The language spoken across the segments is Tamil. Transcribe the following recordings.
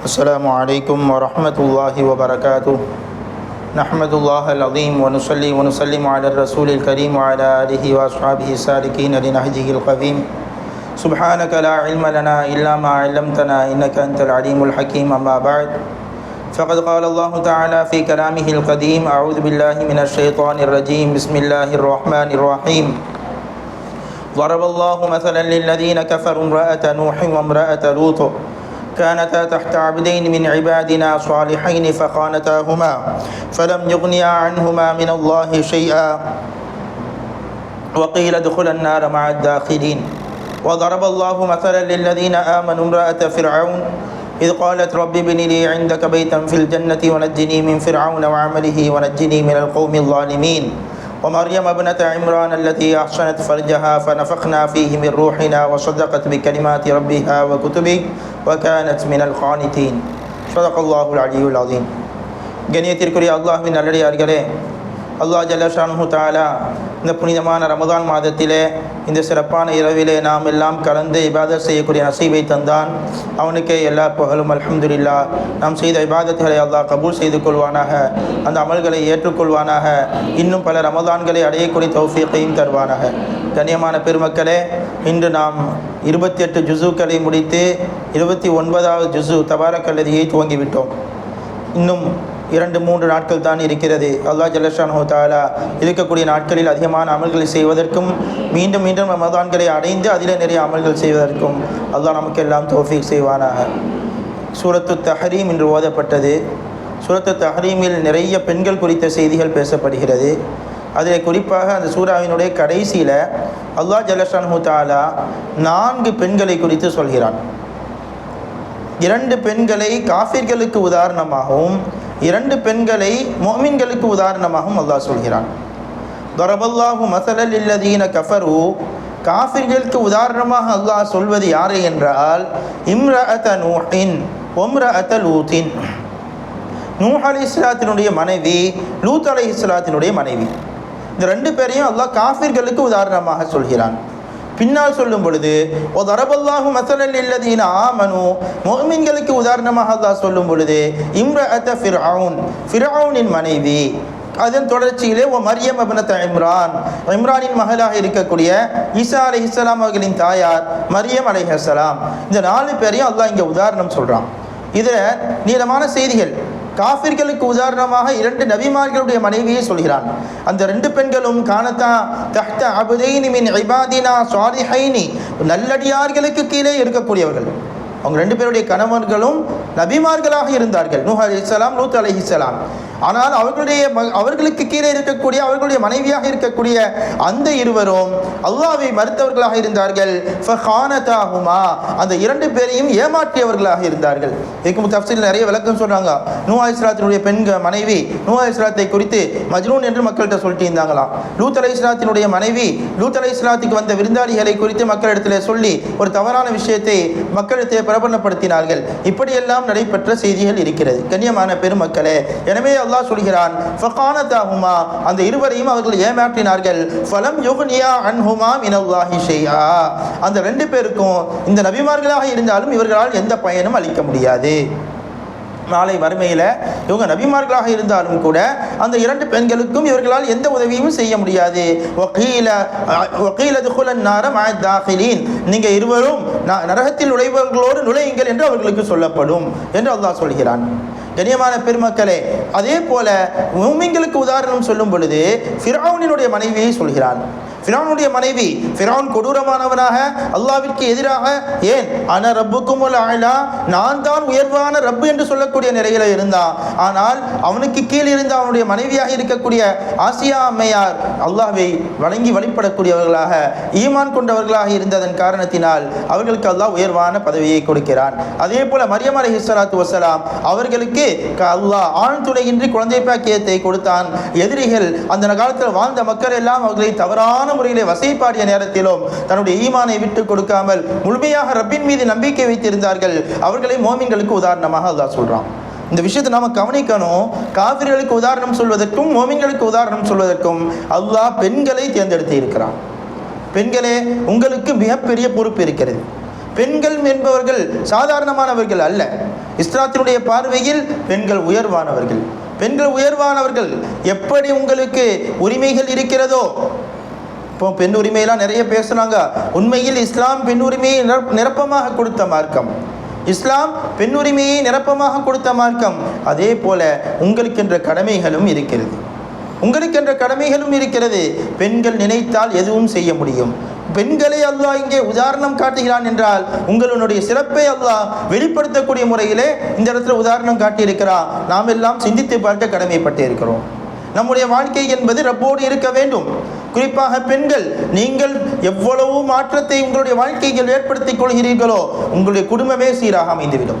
السلام عليكم ورحمة الله وبركاته. نحمد الله العظيم ونصلي ونسلم على الرسول الكريم وعلى آله وأصحابه السالكين لنهجه القديم. سبحانك لا علم لنا إلا ما علمتنا إنك أنت العليم الحكيم. أما بعد فقد قال الله تعالى في كلامه القديم أعوذ بالله من الشيطان الرجيم. بسم الله الرحمن الرحيم. ضرب الله مثلا للذين كفروا امرأة نوح وامرأة لوط. كانتا تحت عبدين من عبادنا صالحين فخانتاهما فلم يغنيا عنهما من الله شيئا. وقيل ادخل النار مع الداخلين. وضرب الله مثلا للذين آمنوا امرأة فرعون إذ قالت رب ابن لي عندك بيتا في الجنة ونجني من فرعون وعمله ونجني من القوم الظالمين. ومريم ابنة عمران التي أحصنت فرجها فنفخنا فيه من روحنا وصدقت بكلمات ربها وكتبه وكانت من القانتين صدق الله العلي العظيم கணியத்திற்குரிய அல்லாஹ்வின் நல்லடியார்களே அல்லா ஜல்லஷானு தாலா இந்த புனிதமான ரமதான் மாதத்திலே இந்த சிறப்பான இரவிலே நாம் எல்லாம் கலந்து இபாதத் செய்யக்கூடிய நசீவை தந்தான். அவனுக்கே எல்லா புகழும் அலமதுல்லா நாம் செய்த இபாதத்துகளை அல்லாஹ் கபூல் செய்து கொள்வானாக. அந்த அமல்களை ஏற்றுக்கொள்வானாக. இன்னும் பல ரமதான்களை அடையக்கூடிய தௌஃபீக்கையும் தருவானாக. கண்ணியமான பெருமக்களே இன்று நாம் இருபத்தி எட்டு ஜுசுக்களை முடித்து இருபத்தி ஒன்பதாவது ஜுசு தபாரக்கல்லதியை துவங்கிவிட்டோம். இன்னும் இரண்டு மூன்று நாட்கள் தான் இருக்கிறது. அல்லாஹ் ஜல்லஷானு ஹோதாலா இருக்கக்கூடிய நாட்களில் அதிகமான அமல்களை செய்வதற்கும் மீண்டும் மீண்டும் ரமதான்களை அடைந்து அதில் நிறைய அமல்கள் செய்வதற்கும் அல்லாஹ் நமக்கெல்லாம் தோஃபீக் செய்வானாக. சூரத்து தஹரீம் என்று ஓதப்பட்டது. சூரத்து தஹரீமில் நிறைய பெண்கள் குறித்த செய்திகள் பேசப்படுகிறது. அதில் குறிப்பாக அந்த சூறாவினுடைய கடைசியில் அல்லாஹ் ஜல்லஷானு ஹூதாலா நான்கு பெண்களை குறித்து சொல்கிறான். இரண்டு பெண்களை காஃபிர்களுக்கு உதாரணமாகவும் இரண்டு பெண்களை மோமின்களுக்கு உதாரணமாகவும் அல்லாஹ் சொல்கிறான். தொரபல்லாஹு மசலல் இல்லதீன கஃபரு காஃபிர்களுக்கு உதாரணமாக அல்லாஹ் சொல்வது யாரை என்றால் இம்ர அத்த நூஹின் ஒம்ர அத லூத்தின். நூஹ் அலி இஸ்லாத்தினுடைய மனைவி லூத் அலி இஸ்லாத்தினுடைய மனைவி. இந்த ரெண்டு பேரையும் அல்லாஹ் காஃபிர்களுக்கு உதாரணமாக சொல்கிறான். பின்னால் சொல்லும் பொழுது ஓ தரபல்லாஹு மசலல் இல்லதீன ஆமனு. மோமின்களுக்கு உதாரணமாக அல்லாஹ் சொல்லும் பொழுது இம்ர அத்த ஃபிர்அவுன். ஃபிர்அவுனின் மனைவி அதன் தொடர்ச்சியிலே ஓ மரியம் அபனத்த இம்ரான். இம்ரானின் மகளாக இருக்கக்கூடிய ஈசா அலி இஸ்லாம் அவர்களின் தாயார் மரியம் அலி இந்த நாலு பேரையும் அல்லாஹ் இங்கே உதாரணம் சொல்கிறான் இதில் நீளமான செய்திகள். காஃபிர்களுக்கு உதாரணமாக இரண்டு நபிமார்களுடைய மனைவியை சொல்கிறான். அந்த ரெண்டு பெண்களும் காணத்தா தஹ்த அபுதைனி மின் ஐபாதினா சுவாரிஹைனி நல்லடியார்களுக்கு கீழே இருக்கக்கூடியவர்கள். அவங்க ரெண்டு பேருடைய கணவன்களும் நபிமார்களாக இருந்தார்கள். நூஹ் அலி இஸ்லாம் லூத் அலி இஸ்லாம் ஆனால் அவர்களுடைய அவர்களுக்கு கீழே இருக்கக்கூடிய அவர்களுடைய மனைவியாக இருக்கக்கூடிய அந்த இருவரும் அல்லாவை மறுத்தவர்களாக இருந்தார்கள். ஃபஹானதாகுமா அந்த இரண்டு பேரையும் ஏமாற்றியவர்களாக இருந்தார்கள். இதுக்கு தப்சில் நிறைய விளக்கம் சொல்றாங்க நூஹா இஸ்லாத்தினுடைய பெண்கள் மனைவி நூஹா இஸ்லாத்தை குறித்து மஜ்னூன் என்று மக்கள்கிட்ட சொல்லிட்டு இருந்தாங்களாம் லூத் அலை இஸ்லாத்தினுடைய மனைவி லூத் அலை இஸ்லாத்துக்கு வந்த விருந்தாளிகளை குறித்து மக்களிடத்தில் சொல்லி ஒரு தவறான விஷயத்தை மக்களிடத்தை பிரபலப்படுத்தினார்கள். இப்படியெல்லாம் நடைபெற்ற செய்திகள் இருக்கிறது. கண்ணியமான பெருமக்களே எனவே அல்லாஹ் சொல்கிறான் ஃபகானதாகுமா அந்த இருவரையும் அவர்கள் ஏமாற்றினார்கள். ஃபலம் யுக்னியா அன்ஹுமா மினல்லாஹி ஷையா அந்த ரெண்டு பேருக்கும் இந்த நபிமார்களாக இருந்தாலும் இவர்களால் எந்த பயனும் அளிக்க முடியாது. நாளை வறுமையில் இவங்க நபிமார்களாக இருந்தாலும் கூட அந்த இரண்டு பெண்களுக்கும் இவர்களால் எந்த உதவியும் செய்ய முடியாது. வக்கீலது நீங்கள் இருவரும் நரகத்தில் நுழைபவர்களோடு நுழையுங்கள் என்று அவர்களுக்கு சொல்லப்படும் என்று அல்லாஹ் சொல்கிறான். கண்ணியமான பெருமக்களே அதே போல மூமிங்களுக்கு உதாரணம் சொல்லும் பொழுது ஃபிரௌனினுடைய மனைவியை சொல்கிறான் ஃபிரானுடைய மனைவி ஃபிரான் கொடூரமானவனாக அல்லாவிற்கு எதிராக ஏன்? அன ரப்புக்கும் ஆயிலா நான் தான் உயர்வான ரப்பு என்று சொல்லக்கூடிய நிலையில இருந்தான். ஆனால் அவனுக்கு கீழ் இருந்த அவனுடைய மனைவியாக இருக்கக்கூடிய ஆசியா அம்மையார் அல்லாவை வணங்கி வழிபடக்கூடியவர்களாக ஈமான் கொண்டவர்களாக இருந்ததன் காரணத்தினால் அவர்களுக்கு அல்லாஹ் உயர்வான பதவியை கொடுக்கிறான். அதே போல மரியம் அலி ஹிஸ்லாத்து வசலாம் அவர்களுக்கு அல்லாஹ் ஆழ்துணையின்றி குழந்தை பாக்கியத்தை கொடுத்தான். எதிரிகள் அந்த காலத்தில் வாழ்ந்த மக்கள் எல்லாம் அவர்களை தவறான முறையிலே வசைப்பாடிய நேரத்திலும் தன்னுடைய ஈமானை விட்டு கொடுக்காமல் முழுமையாக ரப்பின் மீது நம்பிக்கை வைத்திருந்தார்கள். அவர்களை மோமின்களுக்கு உதாரணமாக அல்லாஹ் சொல்றான். இந்த விஷயத்தை நாம கவனிக்கணும். காவிரிகளுக்கு உதாரணம் சொல்வதற்கும் மோமின்களுக்கு உதாரணம் சொல்வதற்கும் அல்லாஹ் பெண்களை தேர்ந்தெடுத்து இருக்கிறான். பெண்களே உங்களுக்கு மிகப்பெரிய பொறுப்பு இருக்கிறது. பெண்கள் என்பவர்கள் சாதாரணமானவர்கள் அல்ல. இஸ்லாத்தினுடைய பார்வையில் பெண்கள் உயர்வானவர்கள். பெண்கள் உயர்வானவர்கள் எப்படி உங்களுக்கு உரிமைகள் இருக்கிறதோ இப்போ பெண் உரிமையெல்லாம் நிறைய பேசுனாங்க உண்மையில் இஸ்லாம் பெண் உரிமையை நிரப்- நிரப்பமாக கொடுத்த மார்க்கம். இஸ்லாம் பெண் உரிமையை நிரப்பமாக கொடுத்த மார்க்கம். அதே போல உங்களுக்கென்ற கடமைகளும் இருக்கிறது. உங்களுக்கென்ற கடமைகளும் இருக்கிறது. பெண்கள் நினைத்தால் எதுவும் செய்ய முடியும். பெண்களை அல்லாஹ் இங்கே உதாரணம் காட்டுகிறான் என்றால் உங்களுடைய சிறப்பை அல்லாஹ் வெளிப்படுத்தக்கூடிய முறையிலே இந்த இடத்துல உதாரணம் காட்டியிருக்கிறான். நாம் எல்லாம் சிந்தித்து பார்க்க கடமைப்பட்டு இருக்கிறோம் நம்முடைய வாழ்க்கை என்பது ரப்போடு இருக்க வேண்டும். குறிப்பாக பெண்கள் நீங்கள் எவ்வளவு மாற்றத்தை உங்களுடைய வாழ்க்கையில் ஏற்படுத்திக் கொள்கிறீர்களோ உங்களுடைய குடும்பமே சீராக அமைந்துவிடும்.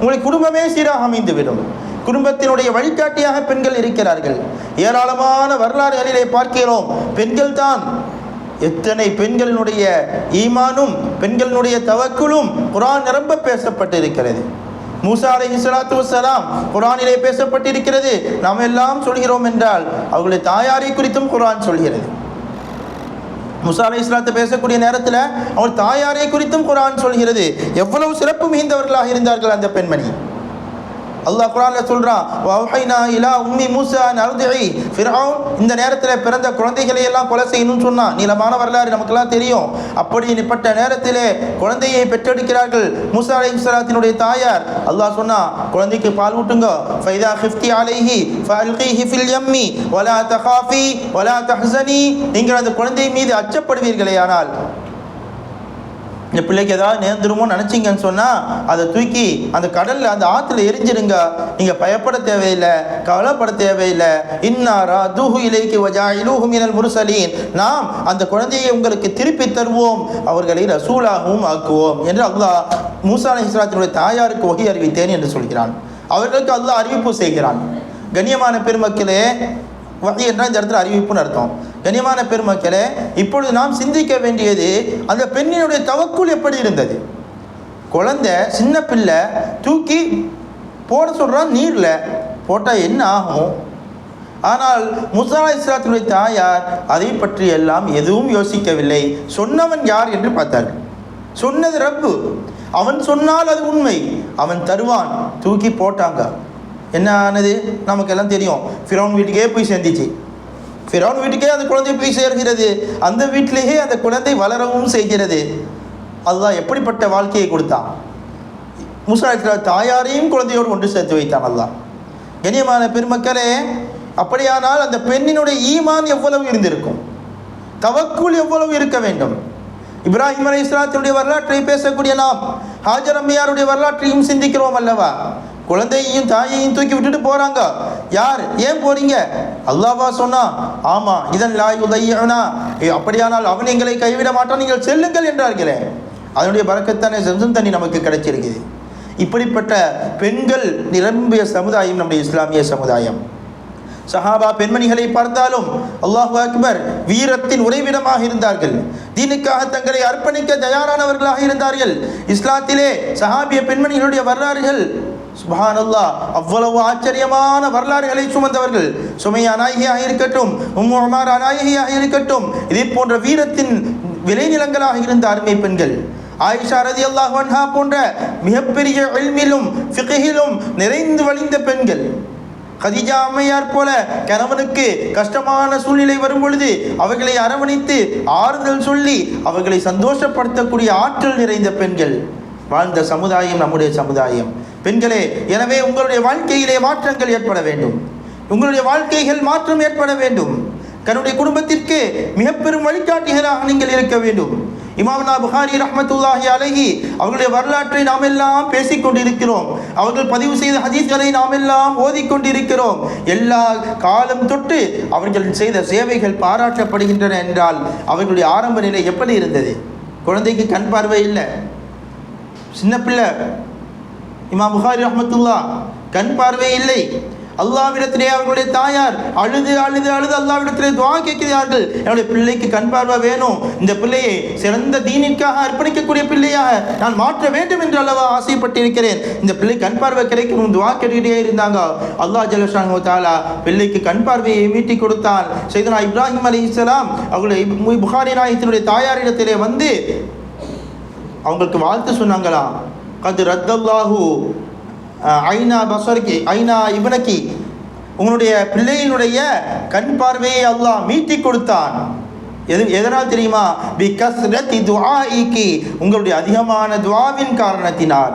உங்களுடைய குடும்பமே சீராக அமைந்துவிடும். குடும்பத்தினுடைய வழிகாட்டியாக பெண்கள் இருக்கிறார்கள். ஏராளமான வரலாறுகளிலே பார்க்கிறோம். பெண்கள் தான் எத்தனை பெண்களினுடைய ஈமானும் பெண்களினுடைய தவக்குளும் குரான் நிரம்ப பேசப்பட்டிருக்கிறது. மூசா அலை இஸ்லாத்து வசலாம் குரானிலே பேசப்பட்டிருக்கிறது. நாம் எல்லாம் சொல்கிறோம் என்றால் அவர்களுடைய தாயாரை குறித்தும் குரான் சொல்கிறது. முசா அலை இஸ்லாத்தை பேசக்கூடிய நேரத்தில் அவர் தாயாரை குறித்தும் குரான் சொல்கிறது. எவ்வளவு சிறப்பு மிகுந்தவர்களாக இருந்தார்கள் அந்த பெண்மணி? அல்லாஹ் குரான்ல சொல்றான் வஹைனா இலா உம்மி மூசா நர்திஇ ஃபிர்அவுன் இந்த நேரத்தில் பிறந்த குழந்தைகளை எல்லாம் கொலை செய்யணும்னு சொன்னான் நீளமான வரலாறு நமக்கெல்லாம் தெரியும். அப்படிப்பட்ட நேரத்திலே குழந்தையை பெற்றெடுக்கிறார்கள் மூசா அலைஹிஸ்ஸலாத்தினுடைய தாயார். அல்லாஹ் சொன்னா குழந்தைக்கு பால் ஊட்டுங்க. ஃபைதா ஃபிஃப்டி அலைஹி ஃபல்கிஹி ஃபில் யம்மி வலா தகாஃபி வலா தஹ்சனி. நீங்கள் அந்த குழந்தை மீது அச்சப்படுவீர்களே ஆனால் இந்த பிள்ளைக்கு ஏதாவது நேர்ந்துருமோ நினச்சிங்கன்னு சொன்னால் அதை தூக்கி அந்த கடலில் அந்த ஆற்றுல எரிஞ்சிடுங்க நீங்கள் பயப்பட தேவையில்லை கவலைப்பட தேவையில்லை. இன்னாரா தூஹு இலைக்கு வஜா இலூஹு மினல் முருசலீன். நாம் அந்த குழந்தையை உங்களுக்கு திருப்பி தருவோம். அவர்களை ரசூலாகவும் ஆக்குவோம் என்று அல்லாஹ் மூசா இஸ்லாத்தினுடைய தாயாருக்கு வகை அறிவித்தேன் என்று சொல்கிறான். அவர்களுக்கு அல்லாஹ் அறிவிப்பு செய்கிறான். கண்ணியமான பெருமக்களே வகை என்றால் இந்த இடத்துல அறிவிப்புன்னு அர்த்தம். கண்ணியமான பெருமக்களே இப்பொழுது நாம் சிந்திக்க வேண்டியது அந்த பெண்ணினுடைய தவக்குள் எப்படி இருந்தது? குழந்தை சின்ன பிள்ளை தூக்கி போட சொல்கிறான் நீரில் போட்டால் என்ன ஆகும்? ஆனால் முசா இஸ்லாத்தினுடைய தாயார் அதை பற்றி எல்லாம் எதுவும் யோசிக்கவில்லை. சொன்னவன் யார் என்று பார்த்தார்கள். சொன்னது ரப்பு. அவன் சொன்னால் அது உண்மை. அவன் தருவான். தூக்கி போட்டாங்க. என்ன ஆனது? நமக்கெல்லாம் தெரியும். ஃபிரௌன் வீட்டுக்கே போய் சேர்ந்துச்சு. ஃபிரௌன் வீட்டுக்கே அந்த குழந்தை போய் சேர்கிறது. அந்த வீட்டிலேயே அந்த குழந்தை வளரவும் செய்கிறது. அதுதான் எப்படிப்பட்ட வாழ்க்கையை கொடுத்தான். மூசா தாயாரையும் குழந்தையோடு ஒன்று சேர்த்து வைத்தான் அல்லாஹ். கண்ணியமான பெருமக்களே அப்படியானால் அந்த பெண்ணினுடைய ஈமான் எவ்வளவு இருந்திருக்கும்? தவக்குள் எவ்வளவு இருக்க வேண்டும்? இப்ராஹிம் அலி இஸ்லாத்தினுடைய வரலாற்றை பேசக்கூடிய நாம் ஹாஜர் அம்மையாருடைய வரலாற்றையும் சிந்திக்கிறோம் அல்லவா? குழந்தையையும் தாயையும் தூக்கி விட்டுட்டு போறாங்க. யார்? ஏன் போறீங்க? அல்லாவா சொன்னா ஆமா இதன் லாய் உதயனா அப்படியானால் அவன் எங்களை கைவிட மாட்டான் நீங்கள் செல்லுங்கள் என்றார்களே. அதனுடைய பறக்கத்தானே செஞ்சும் தண்ணி நமக்கு கிடைச்சிருக்குது. இப்படிப்பட்ட பெண்கள் நிரம்பிய சமுதாயம் நம்முடைய இஸ்லாமிய சமுதாயம். சஹாபா பெண்மணிகளை பார்த்தாலும் அல்லாஹு அக்பர் வீரத்தின் உறைவிடமாக இருந்தார்கள். தீனுக்காக தங்களை அர்ப்பணிக்க தயாரானவர்களாக இருந்தார்கள். இஸ்லாத்திலே சஹாபிய பெண்மணிகளுடைய வரலாறுகள் சுபானல்லா அவ்வளவு ஆச்சரியமான வரலாறுகளை சுமந்தவர்கள். சுமையா நாயகியாக இருக்கட்டும் உம்மு உமாரா நாயகியாக இருக்கட்டும் இதே போன்ற வீரத்தின் விளைநிலங்களாக இருந்த அருமை பெண்கள். ஆயிஷா ரதி அல்லாஹ் வன்ஹா போன்ற மிகப்பெரிய எல்மிலும் ஃபிகிலும் நிறைந்து வழிந்த பெண்கள். கதிஜா அம்மையார் போல கணவனுக்கு கஷ்டமான சூழ்நிலை வரும் பொழுது அவர்களை அரவணைத்து ஆறுதல் சொல்லி அவர்களை சந்தோஷப்படுத்தக்கூடிய ஆற்றல் நிறைந்த பெண்கள். வாழ்ந்த சமுதாயம் நம்முடைய சமுதாயம். பெண்களே எனவே உங்களுடைய வாழ்க்கையிலே மாற்றங்கள் ஏற்பட வேண்டும். உங்களுடைய வாழ்க்கைகள் மாற்றம் ஏற்பட வேண்டும். தன்னுடைய குடும்பத்திற்கு மிக பெரும் வழிகாட்டிகளாக நீங்கள் இருக்க வேண்டும். இமாம்னா புகாரி ரஹமத்துல்லாஹி அழகி அவர்களுடைய வரலாற்றை நாம் எல்லாம் பேசிக்கொண்டிருக்கிறோம் அவர்கள் பதிவு செய்த ஹதீஸ்களை நாம் எல்லாம் ஓதிக்கொண்டிருக்கிறோம் எல்லா காலம் தொட்டு அவர்கள் செய்த சேவைகள் பாராட்டப்படுகின்றன என்றால் அவர்களுடைய ஆரம்ப நிலை எப்படி இருந்தது? குழந்தைக்கு கண் பார்வை இல்லை. சின்ன பிள்ளை. இமாம் புகாரி ரஹமத்துல்லா கண் பார்வை இல்லை. அல்லாவிடத்திலே அவர்களுடைய தாயார் அழுது அழுது அழுது அல்லாவிடத்திலே துவா கேட்கிறார்கள். என்னுடைய பிள்ளைக்கு கண் பார்வை வேணும். இந்த பிள்ளையை சிறந்த தீனிற்காக அர்ப்பணிக்கக்கூடிய பிள்ளையாக நான் மாற்ற வேண்டும் என்று அல்லவா ஆசைப்பட்டிருக்கிறேன். இந்த பிள்ளை கண் பார்வை கிடைக்கும் துவா கேட்டுக்கிட்டே இருந்தாங்க. அல்லாஹ் ஜலஷான் தாலா பிள்ளைக்கு கண் பார்வையை மீட்டி கொடுத்தான். செய்தனா இப்ராஹிம் அலி இஸ்லாம் அவர்களுடைய புகாரி நாயத்தினுடைய தாயாரிடத்திலே வந்து அவங்களுக்கு வாழ்த்து சொன்னாங்களா? கது ரத்தல்லாஹு ஐநா பசர்கி ஐநா இவனக்கி உங்களுடைய பிள்ளையினுடைய கண் பார்வையை அல்லாஹ் மீட்டி கொடுத்தான். எது எதனால் தெரியுமா? பி கஸ்ரத்தி துஆஇக்கி உங்களுடைய அதிகமான துவாவின் காரணத்தினால்.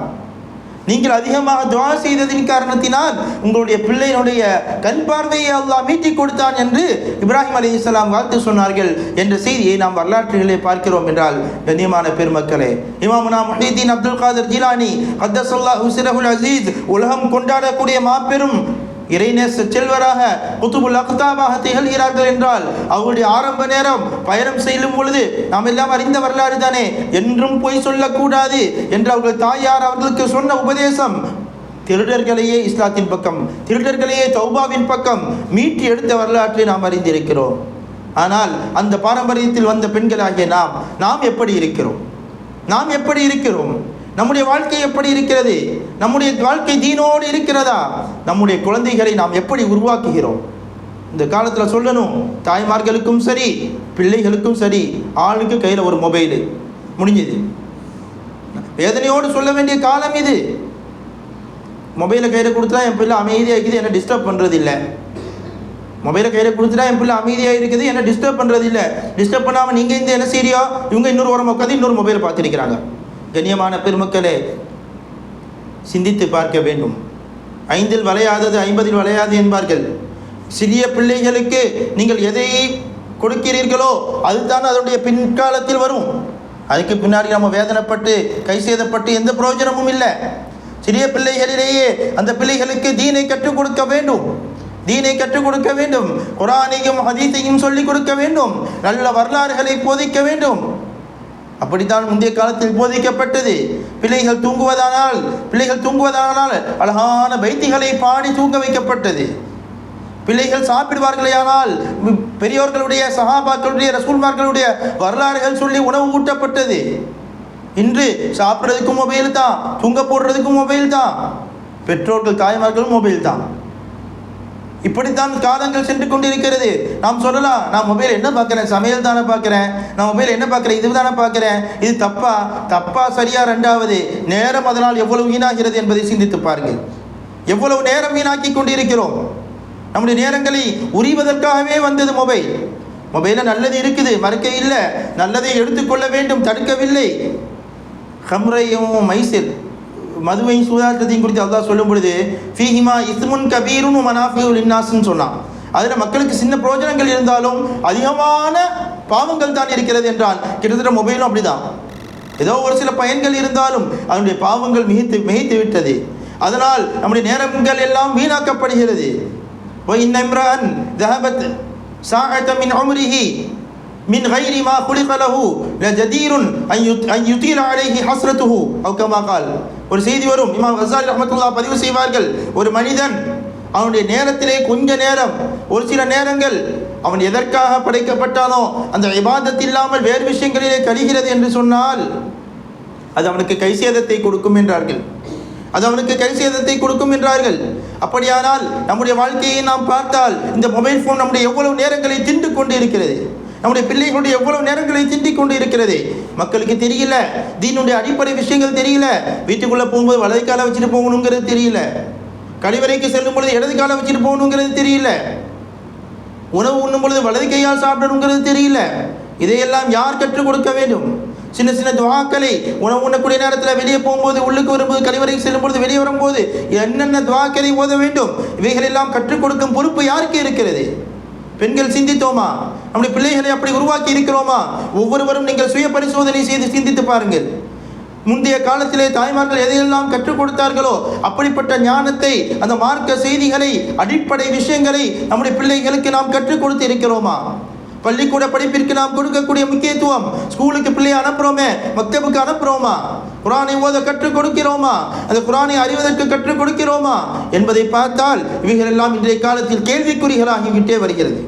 நீங்கள் அதிகமாக துவா செய்ததின் காரணத்தினால் உங்களுடைய பிள்ளையினுடைய கண் பார்வையை அல்லாஹ் மீட்டி கொடுத்தான் என்று இப்ராஹிம் அலைஹிஸ்ஸலாம் வாழ்த்து சொன்னார்கள் என்ற செய்தியை நாம் வரலாற்றுகளை பார்க்கிறோம் என்றால் கண்ணியமான பெருமக்களே இமாமுனா முஹீதீன் அப்துல் காதர் ஜிலானி அத்தசல்லா ஹுசிரஹுல் அசீஸ் உலகம் கொண்டாடக்கூடிய மாபெரும் இறைநேச செல்வராக குத்துபுல் அக்தாபாக திகழ்கிறார்கள் என்றால் அவருடைய ஆரம்ப நேரம் பயணம் செல்லும் பொழுது நாம் எல்லாம் அறிந்த வரலாறு தானே? என்றும் பொய் சொல்லக்கூடாது என்று அவர்கள் தாயார் அவர்களுக்கு சொன்ன உபதேசம். திருடர்களையே இஸ்லாத்தின் பக்கம் திருடர்களையே தௌபாவின் பக்கம் மீட்டி எடுத்த வரலாற்றை நாம் அறிந்திருக்கிறோம். ஆனால் அந்த பாரம்பரியத்தில் வந்த பெண்களாகிய நாம் நாம் எப்படி இருக்கிறோம்? நாம் எப்படி இருக்கிறோம்? நம்முடைய வாழ்க்கை எப்படி இருக்கிறது? நம்முடைய வாழ்க்கை தீனோடு இருக்கிறதா? நம்முடைய குழந்தைகளை நாம் எப்படி உருவாக்குகிறோம்? இந்த காலத்தில் சொல்லணும் தாய்மார்களுக்கும் சரி பிள்ளைகளுக்கும் சரி ஆளுக்கு கையில் ஒரு மொபைலு முடிஞ்சது. வேதனையோடு சொல்ல வேண்டிய காலம் இது. மொபைலை கையில் கொடுத்தா என் பிள்ளை அமைதியாக இருக்குது என்னை டிஸ்டர்ப் பண்ணுறது இல்லை மொபைலை கையில் கொடுத்துட்டா என் பிள்ளை அமைதியாக இருக்குது என்ன டிஸ்டர்ப் பண்ணுறது இல்லை டிஸ்டர்ப் பண்ணாமல் நீங்கள் இந்த என்ன சீரியா இவங்க இன்னொரு உரம் உட்காந்து இன்னொரு மொபைலை பார்த்துருக்கிறாங்க. கண்ணியமான பெருமக்களே சிந்தித்து பார்க்க வேண்டும். ஐந்தில் வளையாதது ஐம்பதில் வளையாது என்பார்கள். சிறிய பிள்ளைகளுக்கு நீங்கள் எதை கொடுக்கிறீர்களோ அதுதான் அதனுடைய பின்காலத்தில் வரும். அதுக்கு பின்னாடி நம்ம வேதனைப்பட்டு கை சேதப்பட்டு எந்த பிரயோஜனமும் இல்லை. சிறிய பிள்ளைகளிலேயே அந்த பிள்ளைகளுக்கு தீனை கற்றுக் கொடுக்க வேண்டும். தீனை கற்றுக் கொடுக்க வேண்டும். குரானையும் ஹதீஸையும் சொல்லிக் கொடுக்க வேண்டும். நல்ல வரலாறுகளை போதிக்க வேண்டும். அப்படித்தான் முந்தைய காலத்தில் போதிக்கப்பட்டது. பிள்ளைகள் தூங்குவதானால் பிள்ளைகள் தூங்குவதானால் அழகான வைத்திகளை பாடி தூங்க வைக்கப்பட்டது. பிள்ளைகள் சாப்பிடுவார்களேயானால் பெரியோர்களுடைய சகாபாக்களுடைய ரசூல்மார்களுடைய வரலாறுகள் சொல்லி உணவு ஊட்டப்பட்டது. இன்று சாப்பிட்றதுக்கும் மொபைல் தான் தூங்க போடுறதுக்கும் மொபைல் தான். பெற்றோர்கள் தாய்மார்களும் மொபைல் தான். இப்படித்தான் காலங்கள் சென்று கொண்டிருக்கிறது. நாம் சொல்லலாம் நான் மொபைல் என்ன பார்க்குறேன்? சமையல் தானே பார்க்குறேன். நான் மொபைல் என்ன பார்க்குறேன்? இது தானே பார்க்குறேன். இது தப்பா? தப்பா சரியா? ரெண்டாவது நேரம் அதனால் எவ்வளவு வீணாகிறது என்பதை சிந்தித்து பாருங்கள். எவ்வளவு நேரம் வீணாக்கி கொண்டிருக்கிறோம். நம்முடைய நேரங்களை உரிவதற்காகவே வந்தது மொபைல். மொபைலில் நல்லது இருக்குது மறுக்க இல்லை. நல்லதை எடுத்துக்கொள்ள வேண்டும் தடுக்கவில்லை. ஹம்ரையும் மைசில் மதுவையும் சூதாட்டத்தையும் குறித்து அல்லாஹ் சொல்லும் பொழுது ஃபீஹிமா இஸ்முன் கபீருன் மனாஃபியுல் இன்னாஸ்ன்னு சொன்னான் அதில் மக்களுக்கு சின்ன பிரயோஜனங்கள் இருந்தாலும் அதிகமான பாவங்கள் தான் இருக்கிறது என்றால் கிட்டத்தட்ட மொபைலும் அப்படிதான் ஏதோ ஒரு சில பயன்கள் இருந்தாலும் அதனுடைய பாவங்கள் மிகைத்து மிகைத்து விட்டது அதனால் நம்முடைய நேரங்கள் எல்லாம் வீணாக்கப்படுகிறது وإن امرأ ذهبت ساعة من عمره من غير ما خلق له لجدير أن يط- أن يطيل عليه حسرته أو كما قال ஒரு செய்தி வரும். இமாம் கசாலி ரஹமத்துல்லா பதிவு செய்வார்கள். ஒரு மனிதன் அவனுடைய நேரத்திலே கொஞ்ச நேரம் ஒரு சில நேரங்கள் அவன் எதற்காக படைக்கப்பட்டானோ அந்த விவாதத்தில் இல்லாமல் வேறு விஷயங்களிலே கழிகிறது என்று சொன்னால் அது அவனுக்கு கைசேதத்தை கொடுக்கும் என்றார்கள். அது அவனுக்கு கைசேதத்தை கொடுக்கும் என்றார்கள். அப்படியானால் நம்முடைய வாழ்க்கையை நாம் பார்த்தால் இந்த மொபைல் ஃபோன் நம்முடைய எவ்வளவு நேரங்களை தின்று கொண்டு இருக்கிறது. நம்முடைய பிள்ளைகளுடைய எவ்வளவு நேரங்களை திண்டிக் கொண்டு இருக்கிறது? மக்களுக்கு தெரியல. தீனுடைய அடிப்படை விஷயங்கள் தெரியல. வீட்டுக்குள்ளே போகும்போது வலது காலை வச்சுட்டு போகணுங்கிறது தெரியல. கழிவறைக்கு செல்லும் பொழுது இடது காலை வச்சுட்டு போகணுங்கிறது தெரியல. உணவு உண்ணும் பொழுது வலது கையால் சாப்பிடணுங்கிறது தெரியல. இதையெல்லாம் யார் கற்றுக் கொடுக்க வேண்டும்? சின்ன சின்ன துவாக்களை உணவு உண்ணக்கூடிய நேரத்தில் வெளியே போகும்போது உள்ளுக்கு வரும்போது கழிவறைக்கு செல்லும்போது வெளியே வரும்போது என்னென்ன துவாக்களை ஓத வேண்டும்? இவைகளெல்லாம் கற்றுக் கொடுக்கும் பொறுப்பு யாருக்கு இருக்கிறது? பெண்கள் சிந்தித்தோமா? நம்முடைய பிள்ளைகளை அப்படி உருவாக்கி இருக்கிறோமா? ஒவ்வொருவரும் நீங்கள் சுய பரிசோதனை செய்து சிந்தித்து பாருங்கள். முந்தைய காலத்திலே தாய்மார்கள் எதையெல்லாம் கற்றுக் கொடுத்தார்களோ அப்படிப்பட்ட ஞானத்தை அந்த மார்க்க செய்திகளை அடிப்படை விஷயங்களை நம்முடைய பிள்ளைகளுக்கு நாம் கற்றுக் கொடுத்து இருக்கிறோமா? பள்ளிக்கூட படிப்பிற்கு நாம் கொடுக்கக்கூடிய முக்கியத்துவம் ஸ்கூலுக்கு பிள்ளையை அனுப்புகிறோமே மக்தபுக்கு அனுப்புகிறோமா குரானை ஓத கற்றுக் கொடுக்கிறோமா? அந்த குரானை அறிவதற்கு கற்றுக் கொடுக்கிறோமா? என்பதை பார்த்தால் இவைகள் எல்லாம் இன்றைய காலத்தில் கேள்விக்குறிகளாகிவிட்டே வருகிறது.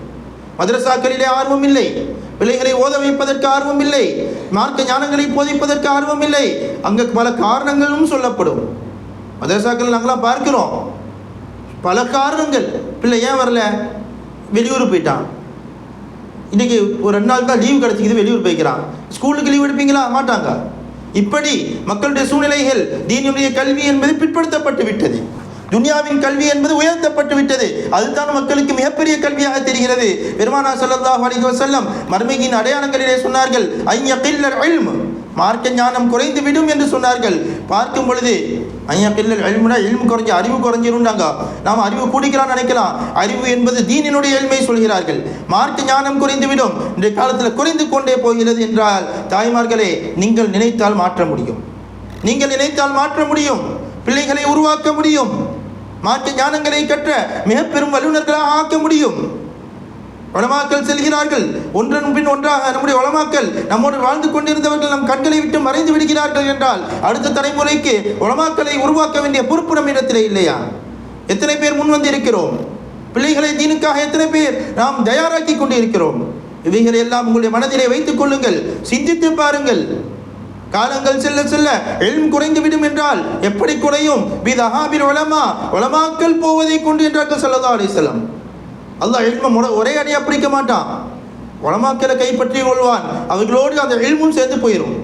மதரசாக்களிலே ஆர்வம் இல்லை. பிள்ளைகளை ஓத வைப்பதற்கு ஆர்வம் இல்லை. மார்க்க ஞானங்களை போதிப்பதற்கு ஆர்வம் இல்லை. அங்கே பல காரணங்களும் சொல்லப்படும். மதரசாக்கள் நாங்களாம் பார்க்கிறோம். பல காரணங்கள். பிள்ளை ஏன் வரல? வெளியூர் போயிட்டான். இன்றைக்கி ஒரு ரெண்டு நாள் தான் லீவு கிடச்சிக்குது வெளியூர் போய்க்கிறான். ஸ்கூலுக்கு லீவ் எடுப்பீங்களா? மாட்டாங்க. இப்படி மக்களுடைய சூழ்நிலைகள் தீனுடைய கல்வி என்பது பிற்படுத்தப்பட்டு விட்டது. துனியாவின் கல்வி என்பது உயர்த்தப்பட்டு விட்டது. அதுதான் மக்களுக்கு மிகப்பெரிய கல்வியாக தெரிகிறது. பெருமானா சல்லாஹ் அலிஹசல்லம் வஸல்லம் மர்மையின் அடையாளங்களிலே சொன்னார்கள் ஐயகில்லல் இல்ம் மார்க்க ஞானம் குறைந்து விடும் என்று சொன்னார்கள். பார்க்கும் பொழுது ஐயகில்லல் இல்முனா இல்மு குறைஞ்சி அறிவு குறைஞ்சிருந்தாங்க நாம் அறிவு கூடிக்கலாம்னு நினைக்கலாம். அறிவு என்பது தீனினுடைய எளிமையை சொல்கிறார்கள். மார்க்க ஞானம் குறைந்து விடும் இன்றைய காலத்தில் குறைந்து கொண்டே போகிறது என்றால் தாய்மார்களே நீங்கள் நினைத்தால் மாற்ற முடியும். நீங்கள் நினைத்தால் மாற்ற முடியும். பிள்ளைகளை உருவாக்க முடியும். மாற்று ஞானங்களை கற்ற மிக பெரும் வல்லுநர்களாக ஆக்க முடியும். வளமாக்கல் செல்கிறார்கள். ஒன்றன் பின் ஒன்றாக நம்முடைய வளமாக்கல் நம்மோடு வாழ்ந்து கொண்டிருந்தவர்கள் நம் கண்களை விட்டு மறைந்து விடுகிறார்கள் என்றால் அடுத்த தலைமுறைக்கு உலமாக்களை உருவாக்க வேண்டிய பொறுப்பு நம்மிடத்திலே இல்லையா? எத்தனை பேர் முன் வந்து இருக்கிறோம் பிள்ளைகளை தீனுக்காக எத்தனை பேர் நாம் தயாராக்கி கொண்டு இருக்கிறோம் இவைகளை எல்லாம் உங்களுடைய மனதிலே வைத்துக் கொள்ளுங்கள் சிந்தித்து பாருங்கள். காலங்கள் செல்ல செல்ல எல்ம் குறைந்து விடும் என்றால் எப்படி குறையும்? விதஹாபிர் உலமா உலமாக்கள் போவதை கொண்டு என்றார்கள் சொல்லதா அலிசலம் அல்லாஹ் எல்ம முட ஒரே அடியாக பிடிக்க மாட்டான். உலமாக்களை கைப்பற்றி கொள்வான். அவர்களோடு அந்த எல்மும் சேர்ந்து போயிடும்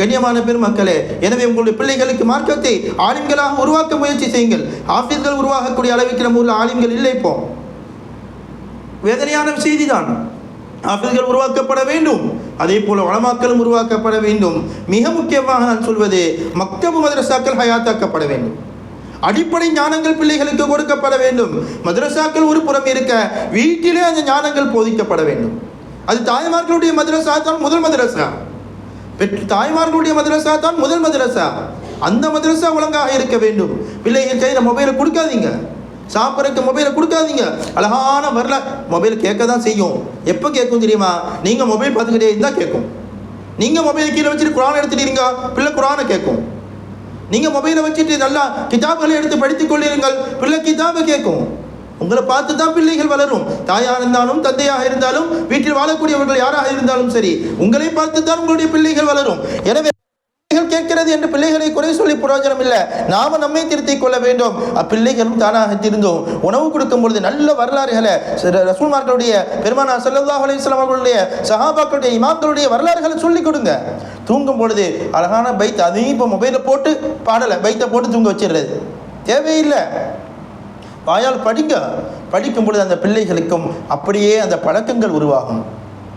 கண்ணியமான பெருமக்களே எனவே உங்களுடைய பிள்ளைகளுக்கு மார்க்கத்தை ஆலிம்களாக உருவாக்க முயற்சி செய்யுங்கள். ஆஃபீஸ்கள் உருவாகக்கூடிய அளவுக்கு நம்ம ஊரில் ஆலிம்கள் இல்லை இப்போ. வேதனையான செய்தி தான் ஆஃபீஸ்கள் உருவாக்கப்பட வேண்டும். அதே போல வளமாக்களும் உருவாக்கப்பட வேண்டும். மிக முக்கியமாக நான் சொல்வது மக்தபு மதரசாக்கள் ஹயாத்தாக்கப்பட வேண்டும். அடிப்படை ஞானங்கள் பிள்ளைகளுக்கு கொடுக்கப்பட வேண்டும். மதரசாக்கள் ஒரு புறம் இருக்க வீட்டிலே அந்த ஞானங்கள் போதிக்கப்பட வேண்டும். அது தாய்மார்களுடைய மதரசா தான் முதல் மதரசா. பெற்று தாய்மார்களுடைய மதரசா தான் முதல் மதரசா. அந்த மதரசா ஒழுங்காக இருக்க வேண்டும். பிள்ளைகள் கையில் மொபைலை கொடுக்காதீங்க. சாப்பிட்றதுக்கு மொபைலை கொடுக்காதீங்க. அழகான வரல மொபைல் கேட்க தான் செய்யும். எப்போ கேட்கும் தெரியுமா? நீங்கள் மொபைல் பார்த்துக்கிட்டே இருந்தால் கேட்கும். நீங்கள் மொபைல் கீழே வச்சுட்டு குரான் எடுத்துட்டீங்க பிள்ளை குரானை கேட்கும். நீங்கள் மொபைலை வச்சுட்டு நல்லா கிதாபுகளை எடுத்து படித்துக் கொள்ளுங்கள். பிள்ளை கிதாபை கேட்கும். உங்களை பார்த்து தான் பிள்ளைகள் வளரும். தாயாக இருந்தாலும் தந்தையாக இருந்தாலும் வீட்டில் வாழக்கூடியவர்கள் யாராக இருந்தாலும் சரி உங்களை பார்த்து தான் உங்களுடைய பிள்ளைகள் வளரும். எனவே கேட்கிறது என்று பிள்ளைகளை குறை சொல்லி பிரயோஜனம் இல்லை. நாம நம்மை திருத்திக் கொள்ள வேண்டும். அப்பிள்ளைகளும் தானாக திருந்தோம். உணவு கொடுக்கும் பொழுது நல்ல வரலாறுகளை ரசூல்மார்களுடைய பெருமானா சல்லாஹ் அலிஸ்லாம் அவர்களுடைய சஹாபாக்களுடைய இமாம்களுடைய வரலாறுகளை சொல்லிக் கொடுங்க. தூங்கும் பொழுது அழகான பைத் அதையும் இப்போ மொபைலில் போட்டு பாடலை பைத்தை போட்டு தூங்க வச்சிடுறது. தேவையில்லை. வாயால் படிக்க படிக்கும் பொழுது அந்த பிள்ளைகளுக்கும் அப்படியே அந்த பழக்கங்கள் உருவாகும்.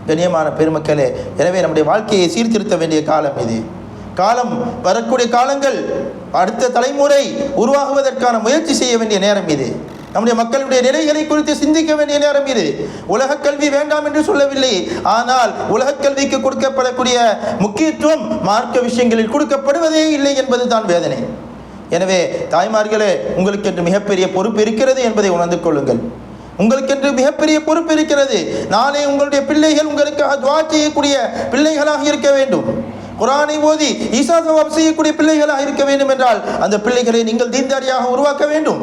கண்ணியமான பெருமக்களே எனவே நம்முடைய வாழ்க்கையை சீர்திருத்த வேண்டிய காலம் இது. காலம் வரக்கூடிய காலங்கள் அடுத்த தலைமுறை உருவாகுவதற்கான முயற்சி செய்ய வேண்டிய நேரம் இது. நம்முடைய மக்களுடைய நிலைகளை குறித்து சிந்திக்க வேண்டிய நேரம் இது. உலக கல்வி வேண்டாம் என்று சொல்லவில்லை. ஆனால் உலக கல்விக்கு கொடுக்கப்படக்கூடிய முக்கியத்துவம் மார்க்க விஷயங்களில் கொடுக்கப்படுவதே இல்லை என்பது தான் வேதனை. எனவே தாய்மார்களே உங்களுக்கென்று மிகப்பெரிய பொறுப்பு இருக்கிறது என்பதை உணர்ந்து கொள்ளுங்கள். உங்களுக்கென்று மிகப்பெரிய பொறுப்பு இருக்கிறது. நாளை உங்களுடைய பிள்ளைகள் உங்களுக்காக துவா செய்யக்கூடிய பிள்ளைகளாக இருக்க வேண்டும். குரானை ஓதி ஈசா சவாப் செய்யக்கூடிய பிள்ளைகளாக இருக்க வேண்டும் என்றால் அந்த பிள்ளைகளை நீங்கள் தீன்தாரியாக உருவாக்க வேண்டும்.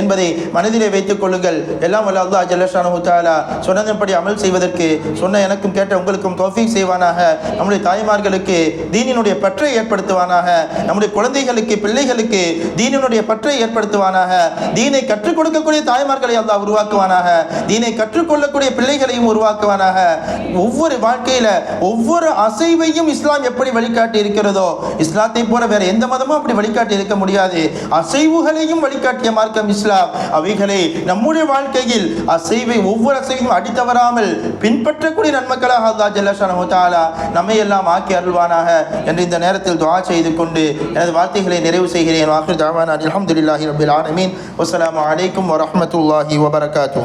என்பதை மனதிலே வைத்துக் கொள்ளுங்கள். எல்லாம் வல்ல அல்லா ஜல்லஷானு தாலா சொன்னதன்படி அமல் செய்வதற்கு சொன்ன எனக்கும் கேட்ட உங்களுக்கும் தோஃபிக் செய்வானாக. நம்முடைய தாய்மார்களுக்கு தீனினுடைய பற்றை ஏற்படுத்துவானாக. நம்முடைய குழந்தைகளுக்கு பிள்ளைகளுக்கு தீனினுடைய பற்றை ஏற்படுத்துவானாக. தீனை கற்றுக் கொடுக்கக்கூடிய தாய்மார்களை அல்லா உருவாக்குவானாக. தீனை கற்றுக்கொள்ளக்கூடிய பிள்ளைகளையும் உருவாக்குவானாக. ஒவ்வொரு வாழ்க்கையில ஒவ்வொரு அசைவையும் இஸ்லாம் எப்படி வழிகாட்டி இருக்கிறதோ இஸ்லாத்தை போல வேற எந்த மதமும் அப்படி வழிகாட்டி இருக்க முடியாது. அசைவுகளையும் வழிகாட்டிய மார்க்கம் இஸ்லாம். அவைகளை நம்முடைய வாழ்க்கையில் அசைவை ஒவ்வொரு அசைவையும் அடித்தவராமல் பின்பற்றக்கூடிய நன்மக்களாக அல்லா ஜல்லா நம்மை எல்லாம் ஆக்கி அருள்வானாக என்று இந்த நேரத்தில் துவா செய்து கொண்டு எனது வார்த்தைகளை நிறைவு செய்கிறேன். வாக்கு தாவான் அலமதுல்லாஹி ரபில் ஆலமீன். வசலாம் அலைக்கும் வரமத்துல்லாஹி வபரகாத்தூ